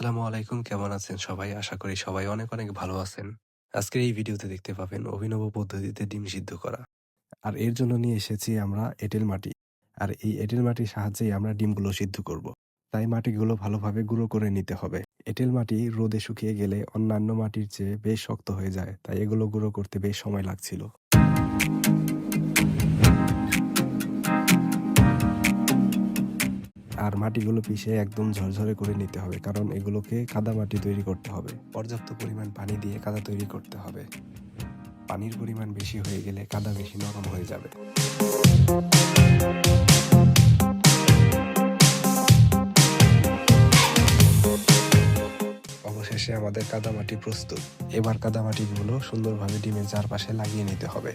আসসালামু আলাইকুম, কেমন আছেন সবাই? আশা করি সবাই অনেক অনেক ভালো আছেন। আজকের এই ভিডিওতে দেখতে পাবেন অভিনব পদ্ধতিতে ডিম সিদ্ধ করা। আর এর জন্য নিয়ে এসেছি আমরা এঁটেল মাটি। আর এই এঁটেল মাটির সাহায্যেই আমরা ডিমগুলো সিদ্ধ করব। তাই মাটিগুলো ভালোভাবে গুঁড়ো করে নিতে হবে। এঁটেল মাটি রোদে শুকিয়ে গেলে অন্যান্য মাটির চেয়ে বেশ শক্ত হয়ে যায়, তাই এগুলো গুঁড়ো করতে বেশ সময় লাগছিল। আর মাটিগুলো পিষে একদম ঝরঝরে করে নিতে হবে, কারণ এগুলোকে কাদা মাটি তৈরি করতে হবে। পর্যাপ্ত পরিমাণ পানি দিয়ে কাদা তৈরি করতে হবে। পানির পরিমাণ বেশি হয়ে গেলে কাদা বেশি নরম হয়ে যাবে। অবশেষে আমাদের কাদামাটি প্রস্তুত। এবার কাদামাটিগুলো সুন্দরভাবে ডিমের চারপাশে লাগিয়ে নিতে হবে।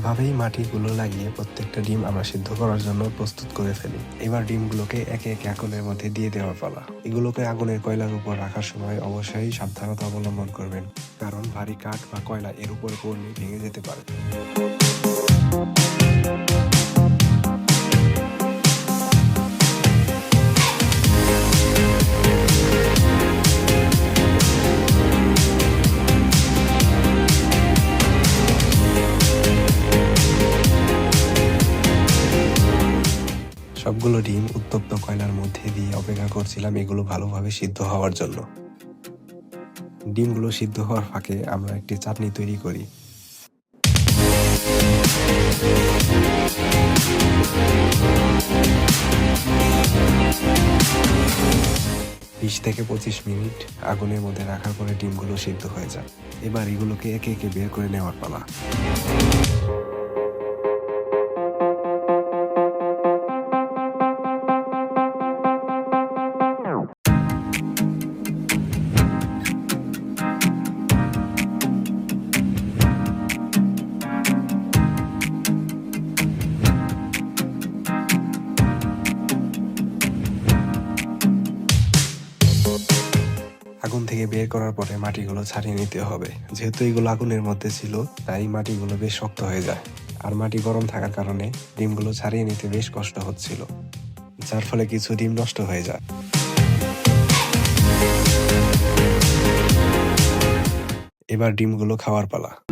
এভাবেই মাটিগুলো লাগিয়ে প্রত্যেকটা ডিম আমরা সিদ্ধ করার জন্য প্রস্তুত করে ফেলি। এবার ডিমগুলোকে একে একে আগুনের মধ্যে দিয়ে দেওয়ার পালা। এগুলোকে আগুনের কয়লার উপর রাখার সময় অবশ্যই সাবধানতা অবলম্বন করবেন, কারণ ভারী কাঠ বা কয়লা এর উপর পড়লে ভেঙে যেতে পারে। সবগুলো ডিম উত্তপ্ত কয়লার মধ্যে দিয়ে অপেক্ষা করছিলাম এগুলো ভালোভাবে সিদ্ধ হওয়ার জন্য। ডিমগুলো সিদ্ধ হওয়ার ফাঁকে আমরা একটি চাটনি তৈরি করি। বিশ থেকে পঁচিশ মিনিট আগুনের মধ্যে রাখার পরে ডিমগুলো সিদ্ধ হয়ে যায়। এবার এগুলোকে একে একে বের করে নেওয়ার পালা। আগুন থেকে বের করার পরে মাটিগুলো ছাড়িয়ে নিতে হবে। যেহেতু এগুলো আগুনের মধ্যে ছিল, তাই মাটিগুলো বেশ শক্ত হয়ে যায়। আর মাটি গরম থাকার কারণে ডিমগুলো ছাড়িয়ে নিতে বেশ কষ্ট হচ্ছিল, যার ফলে কিছু ডিম নষ্ট হয়ে যায়। এবার ডিমগুলো খাওয়ার পালা।